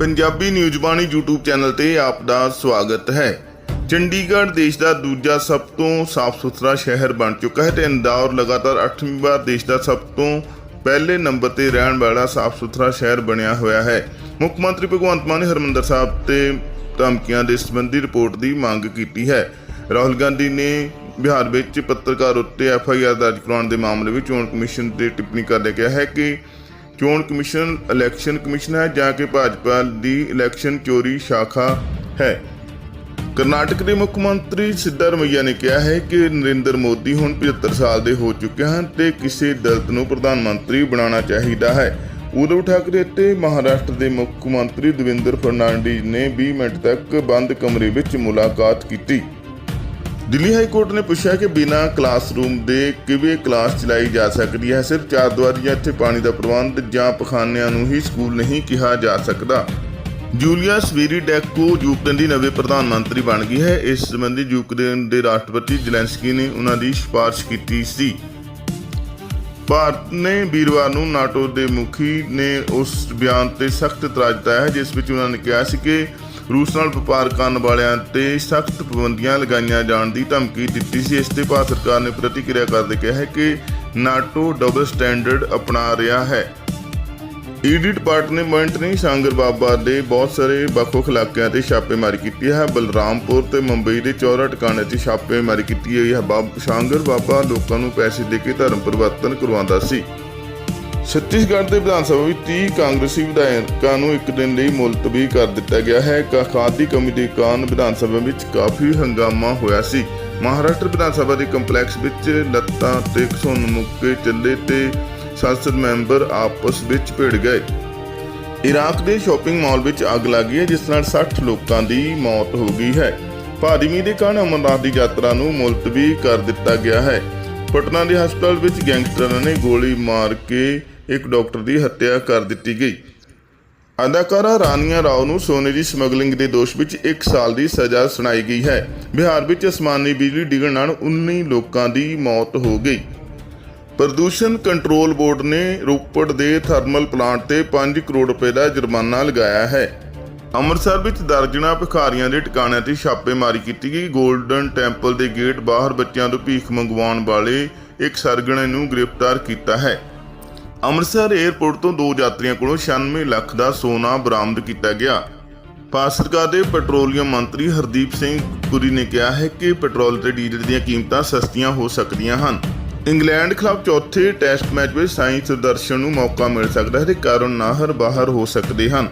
Punjabi news Bani YouTube channel ਤੇ ਆਪ ਦਾ ਸਵਾਗਤ ਹੈ। ਚੰਡੀਗੜ੍ਹ ਦੇਸ਼ ਦਾ ਦੂਜਾ ਸਭ ਤੋਂ ਸਾਫ਼ ਸੁਥਰਾ ਸ਼ਹਿਰ ਬਣ ਚੁੱਕਾ ਹੈ ਤੇ ਇੰਦੌਰ ਲਗਾਤਾਰ 8ਵੀਂ ਵਾਰ ਦੇਸ਼ ਦਾ ਸਭ ਤੋਂ ਪਹਿਲੇ ਨੰਬਰ ਤੇ ਰਹਿਣ ਵਾਲਾ ਸਾਫ਼ ਸੁਥਰਾ ਸ਼ਹਿਰ ਬਣਿਆ ਹੋਇਆ ਹੈ। ਮੁੱਖ ਮੰਤਰੀ ਭਗਵੰਤ ਮਾਨ ਨੇ ਹਰਮੰਦਰ ਸਾਹਿਬ ਤੇ ਧਮਕੀਆਂ ਦੇ ਸੰਬੰਧੀ ਰਿਪੋਰਟ ਦੀ ਮੰਗ ਕੀਤੀ ਹੈ। ਰਾਹੁਲ ਗਾਂਧੀ ਨੇ ਬਿਹਾਰ ਵਿੱਚ ਪੱਤਰਕਾਰ ਉੱਤੇ ਐਫ ਆਈ ਆਰ ਦਰਜ ਕਰਾਉਣ ਦੇ ਮਾਮਲੇ ਵਿੱਚ ਚੋਣ ਕਮਿਸ਼ਨ ਤੇ ਟਿੱਪਣੀ ਕਰਦੇ ਕਿਹਾ ਹੈ ਕਿ ਚੋਣ ਕਮਿਸ਼ਨ, ਇਲੈਕਸ਼ਨ ਕਮਿਸ਼ਨ ਹੈ ਜਾਂ ਕਿ ਭਾਜਪਾ ਦੀ ਇਲੈਕਸ਼ਨ ਚੋਰੀ ਸ਼ਾਖਾ ਹੈ। ਕਰਨਾਟਕ ਦੇ ਮੁੱਖ ਮੰਤਰੀ ਸਿੱਧਾਰਮਈਆ ਨੇ ਕਿਹਾ ਹੈ ਕਿ ਨਰਿੰਦਰ ਮੋਦੀ ਹੁਣ 75 ਸਾਲ ਦੇ ਹੋ ਚੁੱਕੇ ਹਨ ਤੇ ਕਿਸੇ ਦਲਤ ਨੂੰ ਪ੍ਰਧਾਨ ਮੰਤਰੀ ਬਣਾਉਣਾ ਚਾਹੀਦਾ ਹੈ। ਉद्धਵ ਠਾਕਰੇ ਤੇ ਮਹਾਰਾਸ਼ਟਰ ਦੇ ਮੁੱਖ ਮੰਤਰੀ ਦਵਿੰਦਰ ਫਰਨਾਂਡੀਜ਼ ਨੇ 20 ਮਿੰਟ ਤੱਕ ਬੰਦ ਕਮਰੇ ਵਿੱਚ ਮੁਲਾਕਾਤ ਕੀਤੀ। ਦਿੱਲੀ ਹਾਈ ਕੋਰਟ ਨੇ ਪੁੱਛਿਆ ਕਿ ਬਿਨਾਂ ਕਲਾਸਰੂਮ ਦੇ ਕਿਵੇਂ ਕਲਾਸ ਚਲਾਈ ਜਾ ਸਕਦੀ ਹੈ? ਸਿਰਫ ਚਾਰ ਦੀਵਾਰੀ ਜਾਂ ਇੱਥੇ ਪਾਣੀ ਦਾ ਪ੍ਰਬੰਧ ਜਾਂ ਪਖਾਨਿਆਂ ਨੂੰ ਹੀ ਸਕੂਲ ਨਹੀਂ ਕਿਹਾ ਜਾ ਸਕਦਾ। ਜੂਲੀਆ ਸਵੀਰੀ ਡੈਕੋ ਯੂਕਰੇਨ ਦੀ ਨਵੇਂ ਪ੍ਰਧਾਨ ਮੰਤਰੀ ਬਣ ਗਈ ਹੈ। ਇਸ ਸੰਬੰਧੀ ਯੂਕਰੇਨ ਦੇ ਰਾਸ਼ਟਰਪਤੀ ਜ਼ੈਲੈਂਸਕੀ ਨੇ ਉਹਨਾਂ ਦੀ ਸਿਫਾਰਿਸ਼ ਕੀਤੀ ਸੀ। ਭਾਰਤ ਨੇ ਵੀਰਵਾਰ ਨੂੰ ਨਾਟੋ ਦੇ ਮੁਖੀ ਨੇ ਉਸ ਬਿਆਨ ਤੇ ਸਖਤ ਇਤਰਾਜ਼ ਜਤਾਇਆ ਹੈ, ਜਿਸ ਵਿੱਚ ਉਹਨਾਂ ਨੇ ਕਿਹਾ ਸੀ ਕਿ ਰੂਸ ਨਾਲ ਵਪਾਰ ਕਰਨ ਵਾਲਿਆਂ ਤੇ ਸਖਤ ਪਾਬੰਦੀਆਂ ਲਗਾਈਆਂ ਜਾਣ ਦੀ ਧਮਕੀ ਦਿੱਤੀ ਸੀ। ਇਸ ਤੇ ਭਾਰਤ ਸਰਕਾਰ ਨੇ ਪ੍ਰਤੀਕਿਰਿਆ ਕਰਦੇ ਕਿਹਾ ਹੈ ਕਿ ਨਾਟੋ ਡਬਲ ਸਟੈਂਡਰਡ ਅਪਣਾ ਰਿਹਾ ਹੈ। ਈਡੀ ਡਿਪਾਰਟਮੈਂਟ ਨੇ ਸ਼ਾਂਗਰ ਬਾਬਾ ਦੇ ਬਹੁਤ ਸਾਰੇ ਵੱਖ-ਵੱਖ ਇਲਾਕਿਆਂ ਤੇ ਛਾਪੇਮਾਰੀ ਕੀਤੀ ਹੈ। ਬਲਰਾਮਪੁਰ ਤੇ ਮੁੰਬਈ ਦੇ ਚੌਰਾ ਟਿਕਾਣੇ ਤੇ ਛਾਪੇਮਾਰੀ ਕੀਤੀ ਗਈ ਹੈ। ਬਾਬ ਸ਼ਾਂਗਰ ਬਾਬਾ ਲੋਕਾਂ ਨੂੰ ਪੈਸੇ ਦੇ ਕੇ ਧਰਮ ਪਰਿਵਰਤਨ ਕਰਵਾਉਂਦਾ ਸੀ। ਛੱਤੀਸਗੜ੍ਹ ਦੇ ਵਿਧਾਨ ਸਭਾ ਵਿੱਚ 30 ਕਾਂਗਰਸੀ ਵਿਧਾਇਕਾਂ ਨੂੰ ਇੱਕ ਦਿਨ ਲਈ ਮੁਲਤਵੀ ਕਰ ਦਿੱਤਾ ਗਿਆ ਹੈ। ਖਾਦ ਦੀ ਕਮੀ ਦੇ ਕਾਰਨ ਵਿਧਾਨ ਸਭਾ ਵਿੱਚ ਕਾਫੀ ਹੰਗਾਮਾ ਹੋਇਆ ਸੀ। ਮਹਾਰਾਸ਼ਟਰ ਵਿਧਾਨ ਸਭਾ ਦੇ ਕੰਪਲੈਕਸ ਵਿੱਚ ਲੱਤਾਂ ਤੇ ਘਸੁੰਨ ਮੁੱਕੇ ਚੱਲੇ ਤੇ ਸੰਸਦ ਮੈਂਬਰ ਆਪਸ ਵਿੱਚ ਭਿੜ ਗਏ। ਇਰਾਕ ਦੇ ਸ਼ਾਪਿੰਗ ਮਾਲ ਵਿੱਚ ਅੱਗ ਲੱਗੀ ਹੈ, ਜਿਸ ਨਾਲ 60 ਲੋਕਾਂ ਦੀ ਮੌਤ ਹੋ ਗਈ ਹੈ। ਭਾਰੀ ਮੀਂਹ ਦੇ ਕਾਰਨ ਅਮਰਨਾਥ ਦੀ ਯਾਤਰਾ ਨੂੰ ਮੁਲਤਵੀ ਕਰ ਦਿੱਤਾ ਗਿਆ ਹੈ। ਪਟਨਾ ਦੇ ਹਸਪਤਾਲ ਵਿੱਚ ਗੈਂਗਸਟਰਾਂ ਨੇ ਗੋਲੀ ਮਾਰ ਕੇ ਇੱਕ ਡਾਕਟਰ ਦੀ ਹੱਤਿਆ ਕਰ ਦਿੱਤੀ ਗਈ। ਅਦਾਕਾਰਾ ਰਾਨੀਆ ਰਾਓ ਨੂੰ ਸੋਨੇ ਦੀ ਸਮਗਲਿੰਗ ਦੇ ਦੋਸ਼ ਵਿੱਚ 1 ਸਾਲ ਦੀ ਸਜ਼ਾ ਸੁਣਾਈ ਗਈ ਹੈ। ਬਿਹਾਰ ਵਿੱਚ ਅਸਮਾਨੀ ਬਿਜਲੀ ਡਿੱਗਣ ਨਾਲ 19 ਲੋਕਾਂ ਦੀ ਮੌਤ ਹੋ ਗਈ। ਪ੍ਰਦੂਸ਼ਣ ਕੰਟਰੋਲ ਬੋਰਡ ਨੇ ਰੋਪੜ ਦੇ ਥਰਮਲ ਪਲਾਂਟ ਤੇ 5 ਕਰੋੜ ਰੁਪਏ ਦਾ ਜੁਰਮਾਨਾ ਲਗਾਇਆ ਹੈ। ਅੰਮ੍ਰਿਤਸਰ ਵਿੱਚ ਦਰਜਨਾ ਭਿਖਾਰੀਆਂ ਦੇ ਟਿਕਾਣਿਆਂ ਤੇ ਛਾਪੇਮਾਰੀ ਕੀਤੀ ਗਈ। 골ਡਨ ਟੈਂਪਲ ਦੇ ਗੇਟ ਬਾਹਰ ਬੱਚਿਆਂ ਤੋਂ ਭੀਖ ਮੰਗਵਾਉਣ ਵਾਲੇ ਇੱਕ ਸਰਗਣੇ ਨੂੰ ਗ੍ਰਿਫਤਾਰ ਕੀਤਾ ਹੈ। ਅੰਮ੍ਰਿਤਸਰ 에ਅਰਪੋਰਟ ਤੋਂ ਦੋ ਯਾਤਰੀਆਂ ਕੋਲੋਂ 96 ਲੱਖ ਦਾ ਸੋਨਾ ਬਰਾਮਦ ਕੀਤਾ ਗਿਆ। ਭਾਰਤ ਸਰਕਾਰ ਦੇ ਪੈਟਰੋਲੀਅਮ ਮੰਤਰੀ ਹਰਦੀਪ ਸਿੰਘ ਪੁਰੀ ਨੇ ਕਿਹਾ ਹੈ ਕਿ ਪੈਟਰੋਲ ਤੇ ਡੀਜ਼ਲ ਦੀਆਂ ਕੀਮਤਾਂ ਸਸਤੀਆਂ ਹੋ ਸਕਦੀਆਂ ਹਨ। ਇੰਗਲੈਂਡ ਖਿਲਾਫ ਚੌਥੇ ਟੈਸਟ ਮੈਚ ਵਿੱਚ ਸਾਈਂ ਸੁਦਰਸ਼ਨ ਨੂੰ ਮੌਕਾ ਮਿਲ ਸਕਦਾ ਹੈ ਤੇ ਕਾਰਨ ਨਾਹਰ ਬਾਹਰ ਹੋ ਸਕਦੇ ਹਨ।